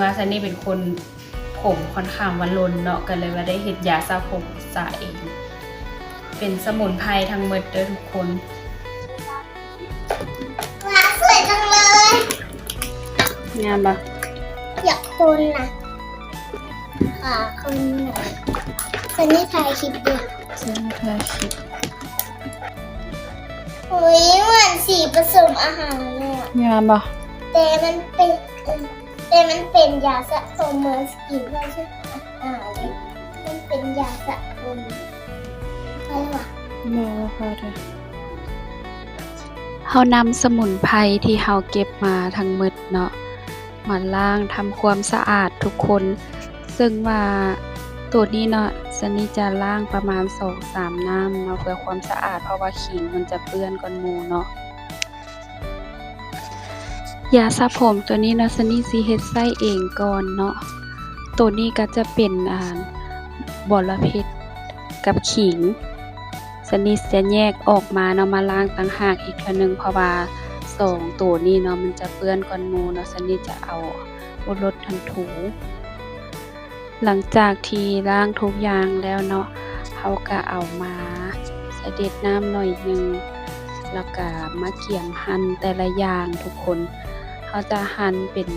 ว่าซันนี่เป็นคนผมค่อนข้างวันลนเนาะก็เลยว่าได้เฮ็ดยาสระผมสระเอง เป็นสมุนไพรทั้งหมดเด้อทุกคนว้าสวยจังเลย งามปะอยากคนนะขาคนหน่อยคนนี้ถ่ายคลิปดิเส้นทาคิดอุ้ยเหมือนสีผสมอาหารเลยอะงามปะแต่มันเป็นเอ่อ แต่มันเป็นยาสระผมเหมือนสกินไม่ใช่อาหาเลยมันเป็นยาสระผมอะไรวะเมื่อพอเด้อเฮานำสมุนไพรที่เฮาเก็บมาทั้งหมดเนาะมาล้างทำความสะอาดทุกคน ซึ่งว่าตัวนี้เนาะซันนี่จะล้างประมาณ2-3น้ำเนาะเพื่อความสะอาดเพราะว่าขิงมันจะเปื้อนก่อนมูเนาะ ยาสระผมตัวนี้เนาะซันนี่สิเฮ็ดไส้เองก่อนเนาะตัวนี้ก็จะเป็นอ่าบอระเพ็ดกับขิงซันนี่จะแยกออกมาเนาะมาล้างต่างหากอีกทื่อหนึงเพราะว่าสองตัวนี้เนาะมันจะเปื้อนก่อนมูเนาะซันนี่จะเอาบนรถทันถูหลังจากที่ล้างทุกอย่างแล้วเนาะเขาก็เอามาเสด็จน้ำหน่อยหนึงแล้วก็มาเกี่ยมหั่นแต่ละอย่างทุกคน เขาจะหั่นเป็น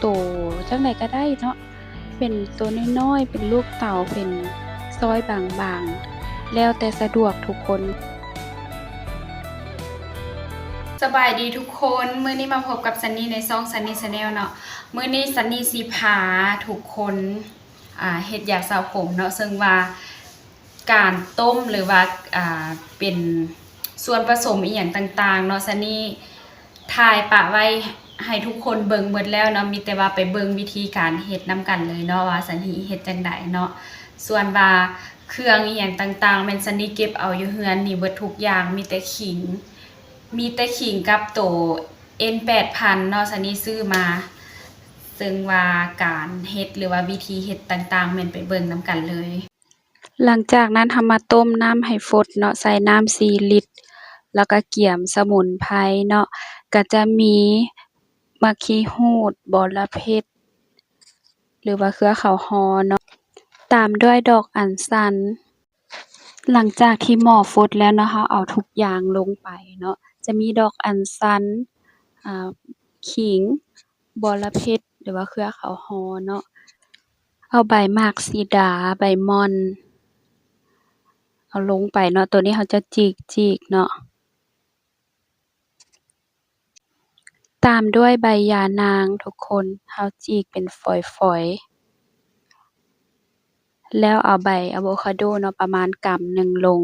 โตจังไหนก็ได้เนาะเป็นตัวน้อยๆเป็นลูกเต่าเป็นซอยบางๆ แล้วแต่สะดวกทุกคน สบายดีทุกคนมื้อนี้มาพบกับซันนี่ในซองซันนี่ชาแนลเนาะมื้อนี้ซันนี่สิพาทุกคนเฮ็ดยาสระผมเนาะซึ่งว่าการต้มหรือว่าอ่าเป็นส่วนผสมอีหยังต่างๆเนาะซันนี่ ถ่ายปะไว้ให้ทุกคนเบิ่งหมดแล้วเนาะมีแต่ว่าไปเบิ่งวิธีการเฮ็ดนํกันเลยเนาะว่าซันนี่เฮ็ดจังไดเนาะส่วนว่าเครื่องอีหยังต่างๆแม่นซันนี่เก็บเอาอยู่เฮือนนี่เบิดทุกอย่างมีแต่ขิง มีแต่ขิงกับโต N8000 เนาะซันนี่ซื้อมาซึ่งว่าการเฮ็ดหรือว่าวิธีเฮ็ดต่างๆแม่นไปเบิ่งนํกันเลย หลังจากนั้นทำมาต้มน้ำให้ฟดเนาะใส่น้ำ4ลิตร แล้วก็เกี่ยมสมุนไพรเนาะ ก็จะมีมะขีหูดบอระเพ็ด หรือว่าเครือเขาวฮอเนาะ ตามด้วยดอกอัญชัน หลังจากที่หม้อฟดแล้วเนาะเราเอาทุกอย่างลงไปเนาะ จะมีดอกอัญชัน อ่า ขิง บอระเพ็ด หรือว่าเครือเขาวฮอเนาะ เอาใบหมากสีดา ใบม่อน เอาลงไปเนาะ ตัวนี้เราจะจีกๆเนาะ ตามด้วยใบยานางทุกคนเราจีกเป็นฝอยๆแล้วเอาใบอะโวคาโดเนาะ ประมาณกำหนึ่งลง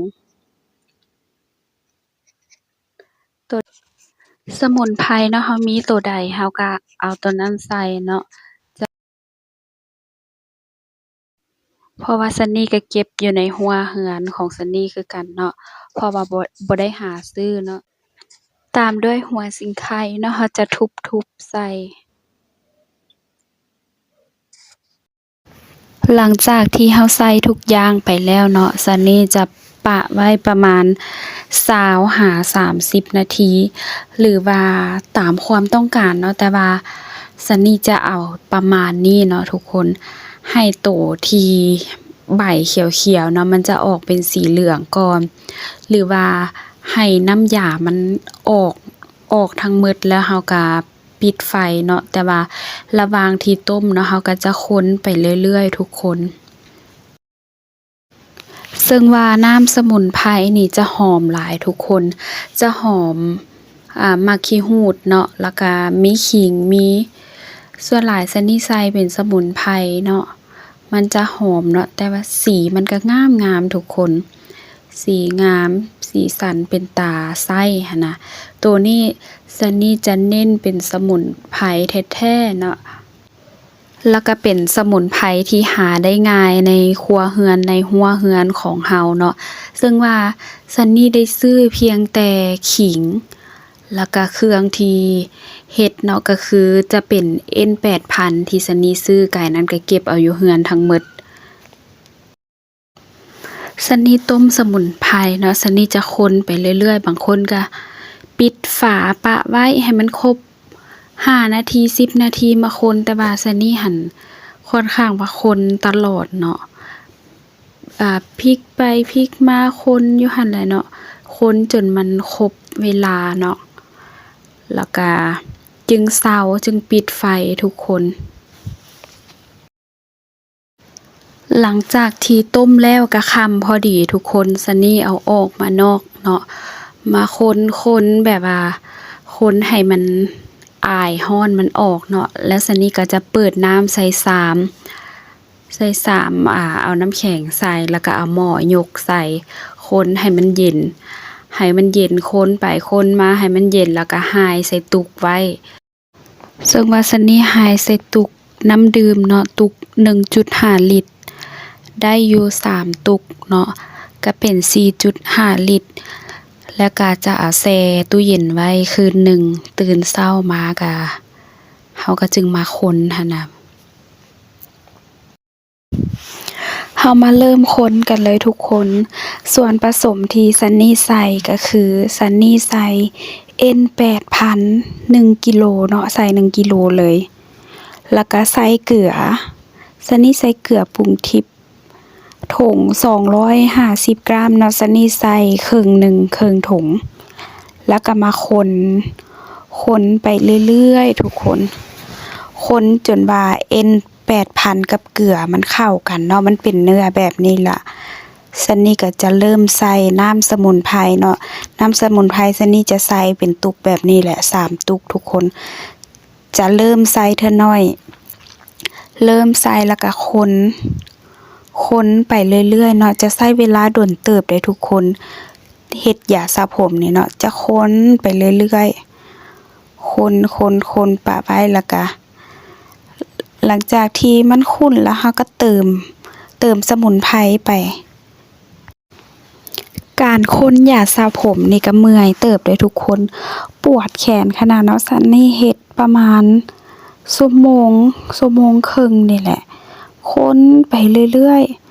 ตัวสมุนไพรเนาะเรามีตัวใดเราก็เอาตัวนั้นใส่เนาะเพราะว่าซันนี่ก็เก็บอยู่ในครัวเรือนของซันนี่คือกันเนาะ เพราะว่าบ่บ่ได้หาซื้อเนาะ ตามด้วยหัวสิงไข่เนาะเราจะทุบๆใส่ หลังจากที่เราใส่ทุกอย่างไปแล้วเนาะซันนี่จะปะไว้ประมาณ20หา30นาที หรือว่าตามความต้องการเนาะแต่ว่าซันนี่จะเอาประมาณนี้เนาะทุกคนให้โตทีใบเขียวๆเนาะมันจะออกเป็นสีเหลืองก่อน หรือว่า ให้น้ำยามันออกออกทั้งหมดแล้วเราก็ปิดไฟเนาะ แต่ว่าระหว่างที่ต้มเนาะเราก็จะคนไปเรื่อยๆ ทุกคน ซึ่งว่าน้ำสมุนไพรนี่จะหอมหลายทุกคน จะหอมอ่ามักขี้หูดเนาะ แล้วก็มีขิง มีส่วนหลายซันนี่ใส่เป็นสมุนไพรเนาะ มันจะหอมเนาะ แต่ว่าสีมันก็งามงามทุกคน สีงาม สีสันเป็นตาไส้นะตัวนี้ซันนี่จะเน้นเป็นสมุนไพรแท้ๆเนาะแล้วก็เป็นสมุนไพรที่หาได้ง่ายในครัวเรือนในหัวเรือนของเฮาเนาะซึ่งว่าซันนี่ได้ซื้อเพียงแต่ขิง แล้วก็เครื่องที่เฮ็ดเนาะก็คือจะเป็น N8000 ที่ซันนี่ซื้อไกายนั้นก็เก็บเอาอยู่เรือนทั้งหมด ซันนี่ต้มสมุนไพรเนาะซันนี่จะคนไปเรื่อยๆ บางคนก็ปิดฝาปะไว้ให้มันครบห้านาทีสิบนาทีมาคนแต่ว่าซันนี่หันค่อนข้างว่าคนตลอดเนาะอ่าพลิกไปพลิกมาคนอยู่หันแหละเนาะคนจนมันครบเวลาเนาะแล้วก็จึงเศร้าจึงปิดไฟทุกคน หลังจากที่ต้มแล้วก็ค่ำพอดีทุกคนซันนี่เอาออกมานอกเนาะมาคนคนแบบว่าคนให้มันอายห้อนมันออกเนาะแล้วซันนี่ก็จะเปิดน้ำใส่สามใส่สามอ่าเอาน้ำแข็งใส่แล้วก็เอาหม้อยกใส่คนให้มันเย็นให้มันเย็นคนไปคนมาให้มันเย็นแล้วก็หายใส่ตุกไว้ซึ่งว่าซันนี่หายใส่ตุกน้ำดื่มเนาะตุก1.5ลิตร ได้อยู่สามตุกเนาะก็เป็น4.5ลิตร แล้วก็จะเอาแช่ตู้เย็นไว้คืนหนึ่งตื่นเช้ามากะเฮาก็จึงมาคนหั่นน่ะเฮามาเริ่มค้นกันเลยทุกคน ส่วนผสมที่ซันนี่ใส่ก็คือซันนี่ใส่ N 8,000 1กิโลเนาะใส่ 1กิโลเลย แล้วก็ใส่เกลือซันนี่ใส่เกลือปรุงทิพย์ ถุง250 กรัมเนาะซันนี่ใส่ครึ่งหนึ่งครึ่งถุง แล้วก็มาคนคนไปเรื่อยๆ ทุกคน คนจนว่าเอ็น8,000กับเกลือมันเข้ากันเนาะมันเป็นเนื้อแบบนี้ละซันนี่ก็จะเริ่มใส่น้ำสมุนไพรเนาะน้ำสมุนไพรซันนี่จะใส่เป็นตุกแบบนี้แหละสามตุกทุกคน จะเริ่มใส่เท่าน้อย เริ่มใส่แล้วก็คน ค้นไปเรื่อยๆเนาะจะใช้เวลาด่วนเติบได้ทุกคนเฮ็ดยาสระผมนี่เนาะจะค้นไปเรื่อยๆคนคนคนปะไว้แล้วก็หลังจากที่มันขุ่นแล้วเฮาก็เติม เติมสมุนไพรไป การค้นยาสระผมนี่ก็เมื่อยเติบได้ทุกคน ปวดแขนขนาดเนาะซันนี่เฮ็ดประมาณชั่วโมงชั่วโมงครึ่งนี่แหละ ค้นไปเรื่อยๆ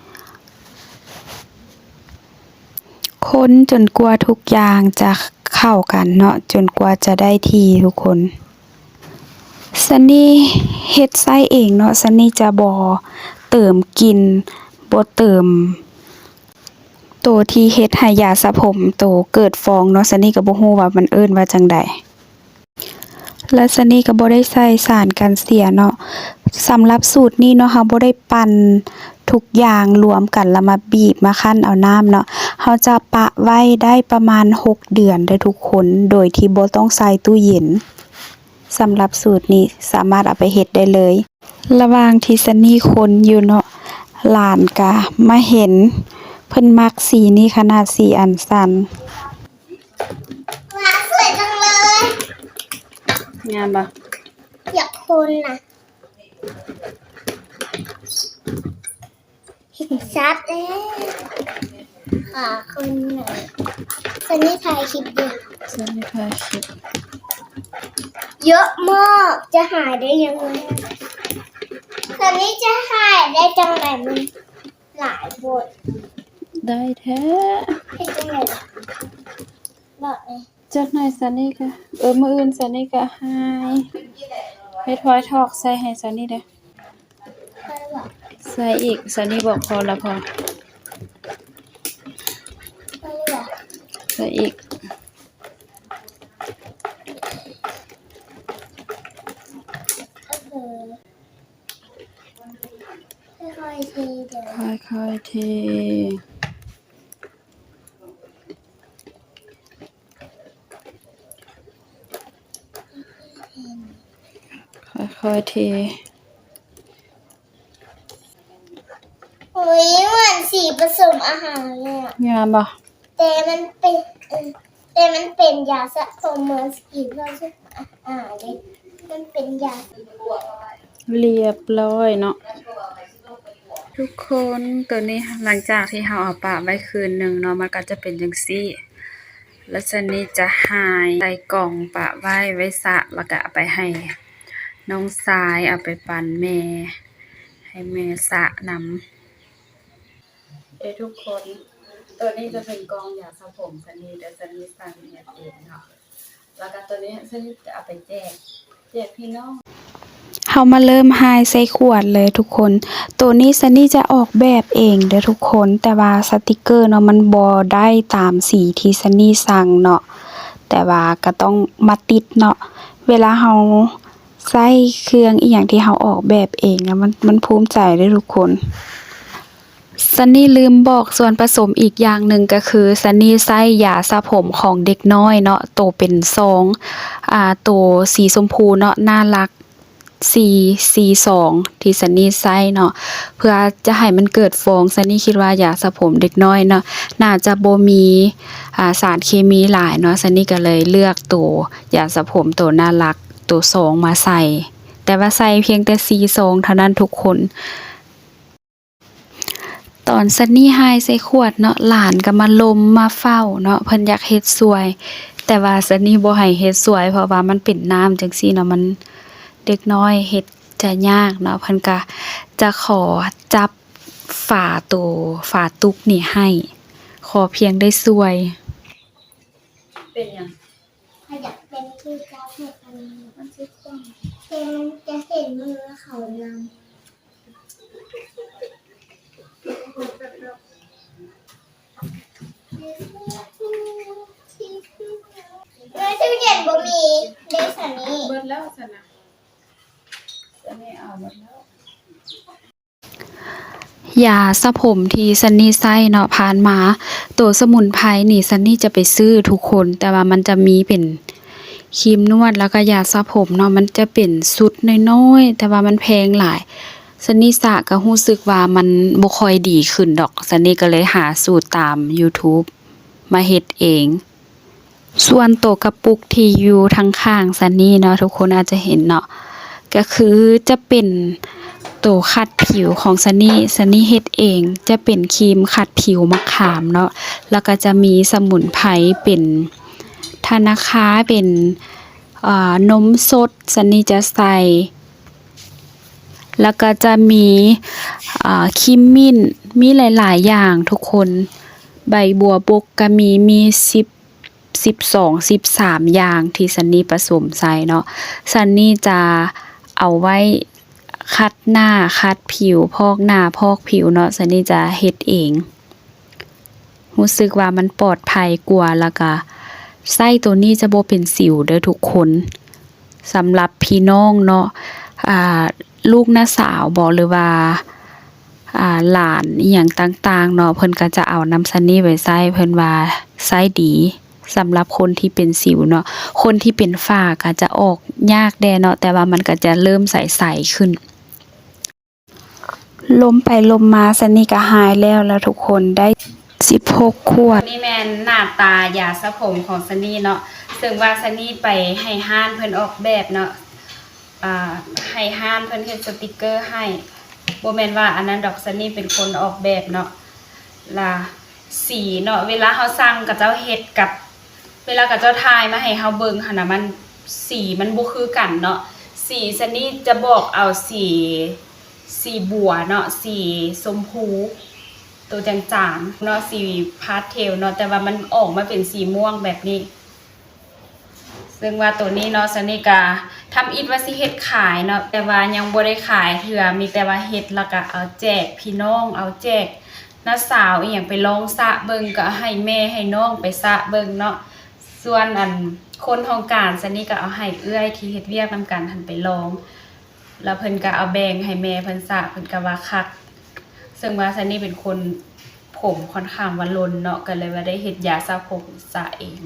ค้นจนกว่าทุกอย่างจะเข้ากันเนาะจนกว่าจะได้ทีทุกคนซันนี่เฮ็ดไส้เองเนาะซันนี่จะบ่เติมกินบ่เติมตัวที่เฮ็ดให้ยาสระผมตัวเกิดฟองเนาะซันนี่ก็บ่ฮู้ว่ามันเอิ้นว่าจังใด และสนี่ก็บ่ได้ใส่สารกันเสียเนาะสำหรับสูตรนี้เนาะเราบ่ได้ปั่นทุกอย่างรวมกันแล้วมาบีบมาคั่นเอาน้ำเนาะเราจะปะไว้ได้ประมาณ 6 เดือนได้ทุกคน โดยที่บ่ต้องใส่ตู้เย็นสำหรับสูตรนี้สามารถเอาไปเฮ็ดได้เลย ระหว่างที่ซันนี่คนอยู่เนาะหลานก็มาเห็น เพิ่นมักสีนี้ขนาดสีอันสัน ว้าสวยจังเลย งามบ่อยากคนนะเห็นชัดเลยขอคนหน่อยคนนี้ถ่ายคลิปเดียวซันนี่พาคิดเยอะมากจะหายได้ยังไงคนนี้จะหายได้จังไหนมันหลายบทได้แท้ให้จังไหนบอกเลยจักหน่อยซันนี่ก็เออมืออื่นซันนี่ก็หายเฮ็ดไว้ทอกใส่ให้ซันนี่เด้อใส่อีกซันนี่บอกพอละพอใส่อีกค่อยค่อยๆเท ค่อยๆเทโอ้ยเหมือนสีผสมอาหารเลยอะงามบ่แต่มันเป็นเออแต่มันเป็นยาสระผมเหมือนสกินเราใช่อ่าเลยมันเป็นยาเรียบร้อยเนาะทุกคนตัวนี้หลังจากที่เราเอาปะไว้คืนหนึ่งเนาะมันก็จะเป็นจังซี่แล้วซันนี่จะหายใส่กล่องปะไว้ไว้สระแล้วก็เอาไปให้ น้องสายเอาไปปั่นแม่ ให้แม่สระนำเอ้ทุกคน ตัวนี้จะเป็นกองยาสระผมซันนี่เดี๋ยวซันนี่สั่งเฮ็ดเองเนาะแล้วก็ตัวนี้ซันนี่จะเอาไปแจกแจเจ็บพี่น้องเฮามาเริ่มหายใส่ขวดเลยทุกคน ตัวนี้ซันนี่จะออกแบบเองเด้อทุกคน แต่ว่าสติกเกอร์เนาะมันบ่ได้ตามสีที่ซันนี่สั่งเนาะ แต่ว่าก็ต้องมาติดเนาะ เวลาเฮา ใส่เครื่องอีหยังที่เฮาออกแบบเองอะมันมันภูมิใจเด้ทุกคนซันนี่ลืมบอกส่วนผสมอีกอย่างหนึ่งก็คือซันนี่ใส่ยาสระผมของเด็กน้อยเนาะโตวเป็นซองอ่าโตวสีชมพูเนาะน่ารักสีสีสองที่ซันนี่ใส่เนาะเพื่อจะให้มันเกิดฟองซันนี่คิดว่ายาสระผมเด็กน้อยเนาะน่าจะโบมีอ่าสารเคมีหลายเนาะซันนี่ก็เลยเลือกตัวยาสระผมตัวน่ารัก ตัวสองมาใส่ แต่ว่าใส่เพียงแต่สีสองเท่านั้นทุกคน ตอนซันนี่หายใส่ขวดเนาะหลานก็มาลมมาเฝ้าเนาะเพิ่นอยากเฮ็ดสวย แต่ว่าซันนี่บ่ให้เฮ็ดสวย เพราะว่ามันเป็นน้ำจังซี่เนาะมันเด็กน้อยเฮ็ดจะยากเนาะเพิ่นก็จะขอจับฝาโตฝาตุกนี่ให้ ขอเพียงได้สวย เป็นหยังถ้าอยากเป็นที่กาเห็ดอันนี้ มันจะต้องเห็นมันจะเห็นมือเขานำในตู้เย็นบ่มีเดซันนี่เบิดแล้วสนะจะไม่เอาเบิดแล้วยาสระผมที่ซันนี่ใช้เนาะผ่านมา ตัวสมุนไพรนี่ซันนี่จะไปซื้อทุกคน แต่ว่ามันจะมีเป็น ครีมนวดแล้วก็ยาสระผมเนาะมันจะเป็นสุดน้อยๆแต่ว่ามันแพงหลายซันนี่สะก็รู้สึกว่ามันบ่ค่อยดีขึ้นดอกซันนี่ก็เลยหาสูตรตาม YouTube มาเฮ็ดเอง ส่วนตัวกระปุกที่อยู่ทางข้างซันนี่เนาะทุกคนอาจจะเห็นเนาะก็คือจะเป็นตัวขัดผิวของซันนี่ซันนี่เฮ็ดเองจะเป็นครีมขัดผิวมะขามเนาะแล้วก็จะมีสมุนไพรเป็น ธนาคาเป็นนมสดซันนี่จะใส่ แล้วก็จะมีคิมมินมีหลาย ๆ อย่างทุกคนใบบัวบกก็มีมี10 12 13อย่างที่ซันนี่ผสมใส่เนาะซันนี่จะเอาไว้คัดหน้าคัดผิว พอกหน้าพอกผิวเนาะซันนี่จะเฮ็ดเองรู้สึกว่ามันปลอดภัยกว่าแล้วก็ ไส้ตัวนี้จะโบเป็นสิวเด้อทุกคนสำหรับพี่น้องเนาะลูกน้าสาวบอกหรือว่าหลานอหย่างต่างๆเนาะเพิ่นก็จะเอาน้ำซันนี่ไว้ใส่เพิ่นว่าใส่ดีสำหรับคนที่เป็นสิวเนาะคนที่เป็นฝ้าก็จะออกยากแดเนาะแต่ว่ามันก็จะเริ่มใสๆขึ้นลมไปลมมาซันนี่ก็หายแล้วแล้วทุกคนได้ 16ขวด นี่แมนหน้าตายาสระผมของซันนี่เนาะซึ่งว่าซันนี่ไปให้ห้านเพิ่นออกแบบเนาะอ่าให้ห้านเพิ่นเฮ็ดสติกเกอร์ให้บ่แมนว่าอันนั้นดอกซันนี่เป็นคนออกแบบเนาะล่ะสีเนาะเวลาเฮาสั่งกับเจ้าเฮ็ดกับ เวลากับเจ้าทายมาให้เฮาเบิ่งหั่นน่ะมันสีมันบ่คือกันเนาะสีซันนี่จะบอกเอาสีสีบัวเนาะสีชมพู ตัวจางๆเนาะสีพาสเทลเนาะแต่ว่ามันออกมาเป็นสีม่วงแบบนี้ ซึ่งว่าตัวนี้เนาะซันนิก็ทำอิดว่าสิเฮ็ดขายเนาะแต่ว่ายังบ่ได้ขายเถื่อมีแต่ว่าเฮ็ดแล้วก็เอาแจกพี่น้องเอาแจกน้าสาวอีหยังไปลองสะเบิงก็ให้แม่ให้น้องไปสะเบิงเนาะส่วนอันคนทองการซันนี่ก็เอาให้เอื้อยที่เฮ็ดเวียกนำกันหันไปลอง แล้วเพิ่นก็เอาแบ่งให้แม่เพิ่นสะเพิ่นก็ว่าคัก ซึ่งว่าซันนี่เป็นคนผมค่อนข้างวันลนเนาะก็เลยว่าได้เฮ็ดยาสระผมสระเอง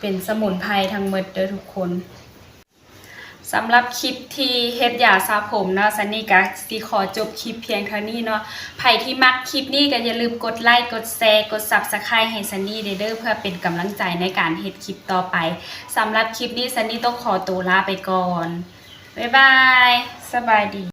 เป็นสมุนไพรทั้งหมดเด้อทุกคนสำหรับคลิปที่เฮ็ดยาสระผมเนาะซันนี่ก็สิขอจบคลิปเพียงเท่านี้เนาะใครที่มักคลิปนี้ก็อย่าลืมกดไลค์กดแชร์กด Subscribe ให้ซันนี่เดเด้อเพื่อเป็นกำลังใจในการเฮ็ดคลิปต่อไปสำหรับคลิปนี้ซันนี่ต้องขอตัวลาไปก่อน บ๊ายบาย สบายดี